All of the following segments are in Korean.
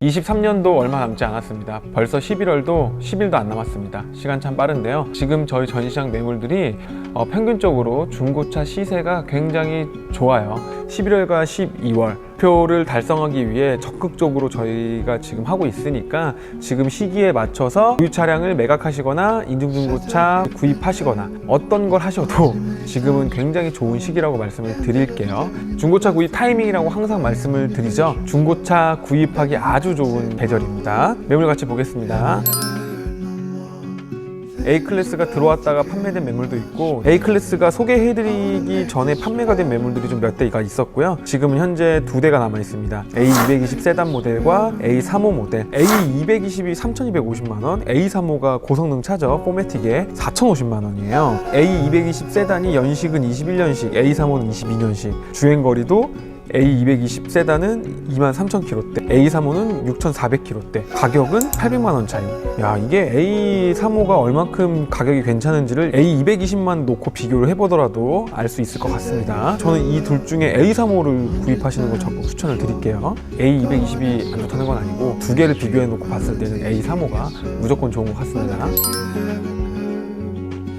23년도 얼마 남지 않았습니다. 벌써 11월도 10일도 안 남았습니다. 시간 참 빠른데요. 지금 저희 전시장 매물들이 어, 평균적으로 중고차 시세가 굉장히 좋아요. 11월과 12월 표를 달성하기 위해 적극적으로 저희가 지금 하고 있으니까 지금 시기에 맞춰서 구입 차량을 매각하시거나 인증중고차 구입하시거나 어떤 걸 하셔도 지금은 굉장히 좋은 시기라고 말씀을 드릴게요. 중고차 구입 타이밍이라고 항상 말씀을 드리죠. 중고차 구입하기 아주 좋은 계절입니다. 매물 같이 보겠습니다. A 클래스가 들어왔다가 판매된 매물도 있고 A 클래스가 소개해드리기 전에 판매가 된 매물들이 좀 몇 대가 있었고요. 지금은 현재 두 대가 남아 있습니다. A220 세단 모델과 A35 모델. A220이 3,250만 원, A35가 고성능 차죠. 포매틱에 4,050만 원이에요. A220 세단이 연식은 21년식, A35는 22년식. 주행 거리도 A220 세단은 23,000km대, A35는 6,400km대, 가격은 800만 원 차이. 야, 이게 A35가 얼만큼 가격이 괜찮은지를 A220만 놓고 비교를 해보더라도 알 수 있을 것 같습니다. 저는 이 둘 중에 A35를 구입하시는 걸 적극 추천을 드릴게요. A220이 안 좋다는 건 아니고 두 개를 비교해 놓고 봤을 때는 A35가 무조건 좋은 것 같습니다.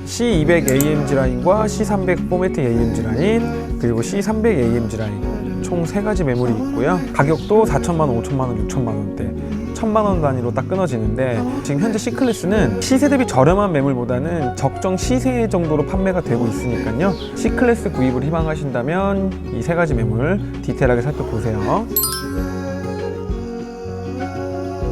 C200 AMG 라인과 C300 포매틱 AMG 라인 그리고 C300 AMG 라인 총 세 가지 매물이 있고요. 가격도 4천만 원, 5천만 원, 6천만 원대. 천만 원 단위로 딱 끊어지는데 지금 현재 C 클래스는 시세 대비 저렴한 매물보다는 적정 시세 정도로 판매가 되고 있으니까요. C 클래스 구입을 희망하신다면 이 세 가지 매물 디테일하게 살펴보세요.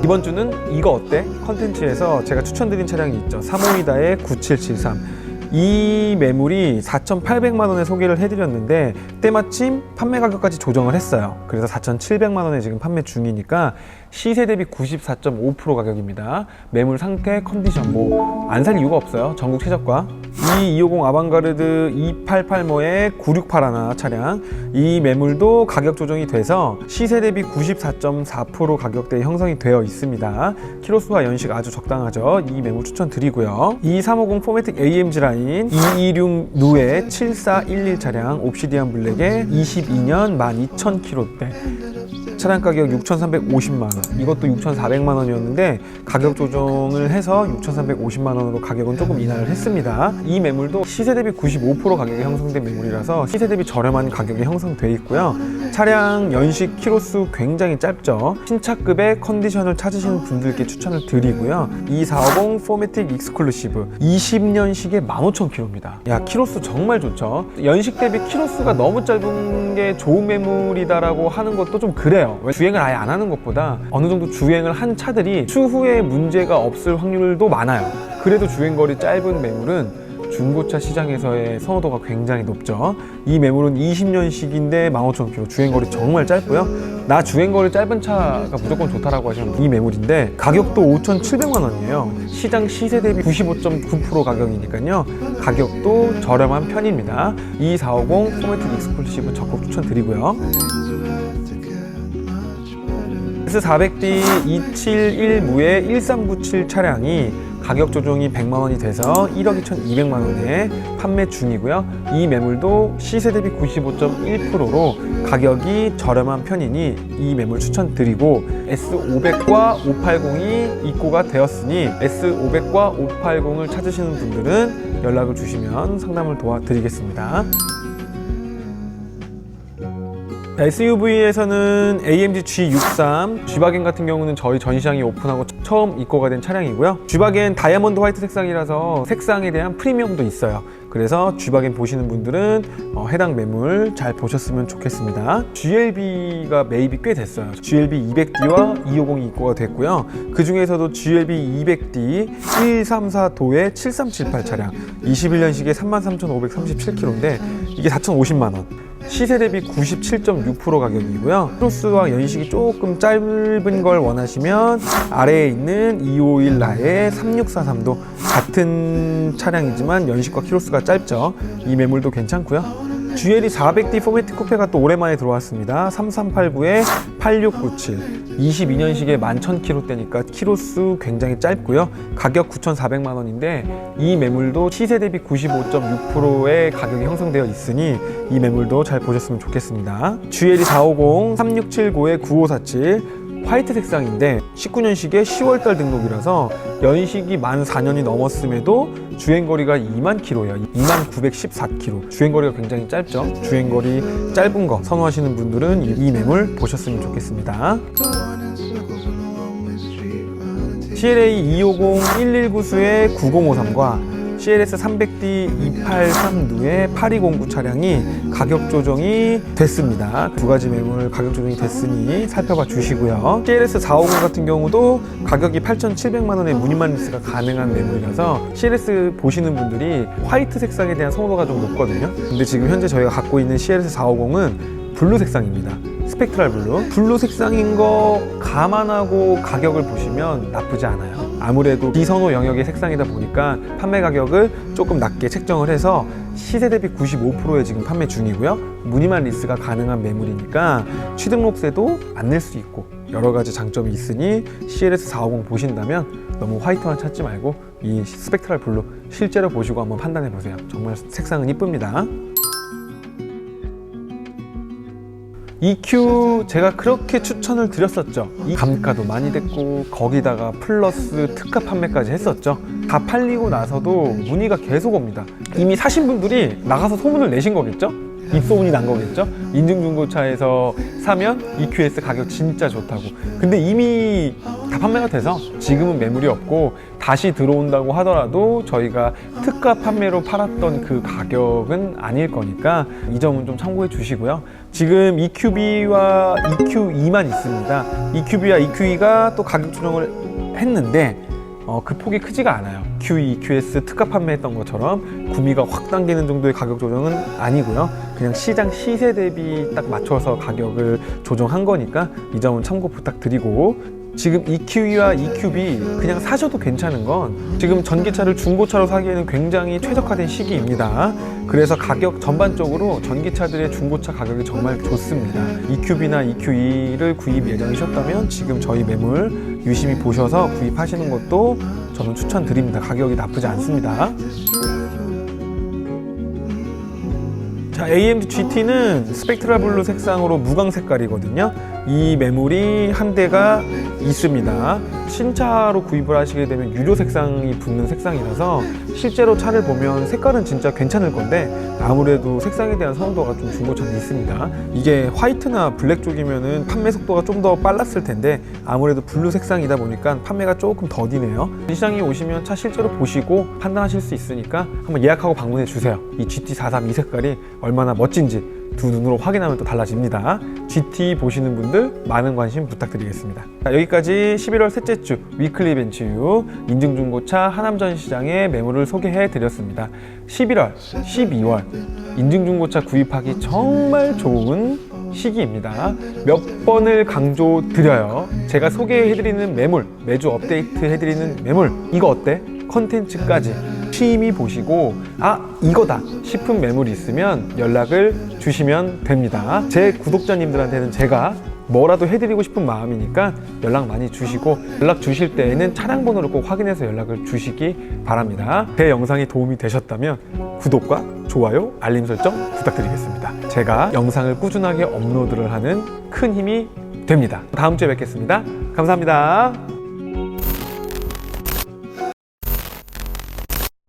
이번 주는 이거 어때? 컨텐츠에서 제가 추천드린 차량이 있죠. 3호이다의 9773. 이 매물이 4,800만 원에 소개를 해드렸는데 때마침 판매 가격까지 조정을 했어요. 그래서 4,700만 원에 지금 판매 중이니까 시세 대비 94.5% 가격입니다. 매물 상태, 컨디션 뭐 안 살 이유가 없어요. 전국 최저가. E250 아방가르드 288모의 9681 차량 이 매물도 가격 조정이 돼서 시세 대비 94.4% 가격대에 형성이 되어 있습니다. 키로수와 연식 아주 적당하죠. 이 매물 추천드리고요. 2350 포매틱 AMG 라인 226 누에 7411 차량 옵시디안 블랙의 22년 12,000km대 차량 가격 6,350만 원. 이것도 6,400만 원이었는데 가격 조정을 해서 6,350만 원으로 가격은 조금 인하를 했습니다. 이 매물도 시세 대비 95% 가격이 형성된 매물이라서 시세 대비 저렴한 가격이 형성돼 있고요. 차량 연식 키로수 굉장히 짧죠. 신차급의 컨디션을 찾으시는 분들께 추천을 드리고요. 2450 포매틱 익스클루시브 20년식의 15,000km입니다. 야 키로수 정말 좋죠. 연식 대비 키로수가 너무 짧은 게 좋은 매물이다라고 하는 것도 좀 그래요. 왜 주행을 아예 안 하는 것보다 어느 정도 주행을 한 차들이 추후에 문제가 없을 확률도 많아요. 그래도 주행거리 짧은 매물은 중고차 시장에서의 선호도가 굉장히 높죠. 이 매물은 20년식인데 15,000km 주행거리 정말 짧고요. 나 주행거리 짧은 차가 무조건 좋다라고 하시면 이 매물인데 가격도 5,700만 원이에요. 시장 시세 대비 95.9% 가격이니까요. 가격도 저렴한 편입니다. 2450 포매틱 익스클루시브 적극 추천드리고요. S400D 271 무의 1397 차량이 가격 조정이 100만 원이 돼서 1억 2,200만 원에 판매 중이고요. 이 매물도 시세 대비 95.1%로 가격이 저렴한 편이니 이 매물 추천드리고 S500과 580이 입고가 되었으니 S500과 580을 찾으시는 분들은 연락을 주시면 상담을 도와드리겠습니다. SUV에서는 AMG G63, G바겐 같은 경우는 저희 전시장이 오픈하고 처음 입고가 된 차량이고요. G바겐 다이아몬드 화이트 색상이라서 색상에 대한 프리미엄도 있어요. 그래서 G바겐 보시는 분들은 어, 해당 매물 잘 보셨으면 좋겠습니다. GLB가 매입이 꽤 됐어요. GLB 200D와 250이 입고가 됐고요. 그 중에서도 GLB 200D 134도의 7378 차량 21년식에 33,537km인데 이게 4,050만 원. 시세 대비 97.6% 가격이고요. 크로스와 연식이 조금 짧은 걸 원하시면 아래에 있는 251 나의 3643도 같은 차량이지만 연식과 키로수가 짧죠. 이 매물도 괜찮고요. GLE 400D 포매틱 쿠페가 또 오랜만에 들어왔습니다. 3389에 8697 22년식에 11,000km대니까 키로수 굉장히 짧고요. 가격 9,400만 원인데 이 매물도 시세 대비 95.6%의 가격이 형성되어 있으니 이 매물도 잘 보셨으면 좋겠습니다. GLE 450 3679에 9547 화이트 색상인데 19년식에 10월달 등록이라서 연식이 만 4년이 넘었음에도 주행거리가 2만 킬로예요. 2만 914킬로. 주행거리가 굉장히 짧죠. 주행거리 짧은 거 선호하시는 분들은 이- 이 매물 보셨으면 좋겠습니다. CLA 250 119수의 9053과 CLS 300D 283누의 8209 차량이 가격 조정이 됐습니다. 두 가지 매물 가격 조정이 됐으니 살펴봐 주시고요. CLS 450 같은 경우도 가격이 8,700만 원의 무늬만 리스가 가능한 매물이라서 CLS 보시는 분들이 화이트 색상에 대한 선호도가 좀 높거든요. 근데 지금 현재 저희가 갖고 있는 CLS 450은 블루 색상입니다. 스펙트럴 블루. 블루 색상인 거 감안하고 가격을 보시면 나쁘지 않아요. 아무래도 비선호 영역의 색상이다 보니까 판매 가격을 조금 낮게 책정을 해서 시세 대비 95%에 지금 판매 중이고요. 무늬만 리스가 가능한 매물이니까 취등록세도 안 낼 수 있고 여러 가지 장점이 있으니 CLS 450 보신다면 너무 화이트만 찾지 말고 이 스펙트럴 블루 실제로 보시고 한번 판단해 보세요. 정말 색상은 이쁩니다. EQ 제가 그렇게 추천을 드렸었죠. 이 감가도 많이 됐고 거기다가 플러스 특가 판매까지 했었죠. 다 팔리고 나서도 문의가 계속 옵니다. 이미 사신 분들이 나가서 소문을 내신 거겠죠? 입소문이 난 거겠죠? 인증중고차에서 사면 EQS 가격 진짜 좋다고. 근데 이미 다 판매가 돼서 지금은 매물이 없고 다시 들어온다고 하더라도 저희가 특가 판매로 팔았던 그 가격은 아닐 거니까 이 점은 좀 참고해 주시고요. 지금 EQB와 EQ2만 있습니다. EQB와 EQ2가 또 가격 조정을 했는데 어, 그 폭이 크지가 않아요. QE, QS 특가 판매했던 것처럼 구미가 확 당기는 정도의 가격 조정은 아니고요. 그냥 시장 시세 대비 딱 맞춰서 가격을 조정한 거니까 이 점은 참고 부탁드리고 지금 EQE와 EQB 그냥 사셔도 괜찮은 건 지금 전기차를 중고차로 사기에는 굉장히 최적화된 시기입니다. 그래서 가격 전반적으로 전기차들의 중고차 가격이 정말 좋습니다. EQB나 EQE를 구입 예정이셨다면 지금 저희 매물 유심히 보셔서 구입하시는 것도 저는 추천드립니다. 가격이 나쁘지 않습니다. 자, AMG GT는 스펙트라 블루 색상으로 무광 색깔이거든요. 이 매물이 한 대가 있습니다. 신차로 구입을 하시게 되면 유료 색상이 붙는 색상이라서 실제로 차를 보면 색깔은 진짜 괜찮을 건데 아무래도 색상에 대한 선호도가 좀 중고차는 있습니다. 이게 화이트나 블랙 쪽이면은 판매 속도가 좀 더 빨랐을 텐데 아무래도 블루 색상이다 보니까 판매가 조금 더디네요. 시장에 오시면 차 실제로 보시고 판단하실 수 있으니까 한번 예약하고 방문해 주세요. 이 GT43 이 색깔이 얼마나 멋진지 두 눈으로 확인하면 또 달라집니다. GT 보시는 분들 많은 관심 부탁드리겠습니다. 자, 여기까지 11월 셋째 주 위클리 벤츠유 인증중고차 하남전 시장의 매물을 소개해 드렸습니다. 11월, 12월 인증중고차 구입하기 정말 좋은 시기입니다. 몇 번을 강조 드려요. 제가 소개해 드리는 매물, 매주 업데이트 해 드리는 매물, 이거 어때? 컨텐츠까지 취미 보시고 아 이거다 싶은 매물이 있으면 연락을 주시면 됩니다. 제 구독자님들한테는 제가 뭐라도 해드리고 싶은 마음이니까 연락 많이 주시고 연락 주실 때에는 차량 번호를 꼭 확인해서 연락을 주시기 바랍니다. 제 영상이 도움이 되셨다면 구독과 좋아요, 알림 설정 부탁드리겠습니다. 제가 영상을 꾸준하게 업로드를 하는 큰 힘이 됩니다. 다음 주에 뵙겠습니다. 감사합니다.